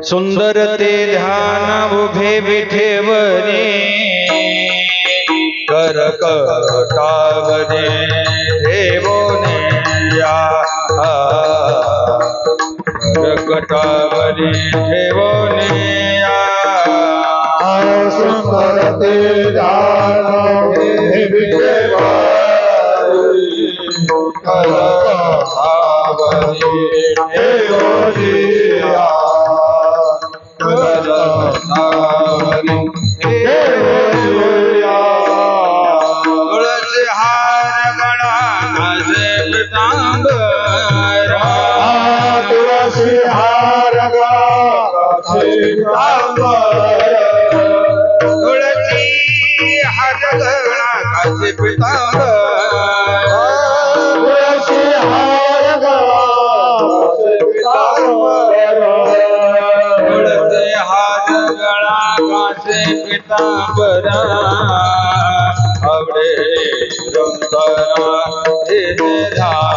सुंदर ते ध्यान उभे विठेवने कर कटावने ठेवोने या ठेवोने या सुंदर ते ध्यान विठेवारी कर कटावने কাছে আর কাছে তুলসী হার কাছে পিতা पिताबरा आवडे रंगरा हे धा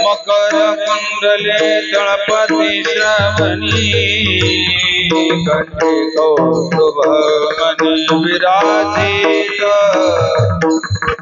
मकर कुंडले तळपती श्रवणी कंठी कौस्तुभ मनी विराजित।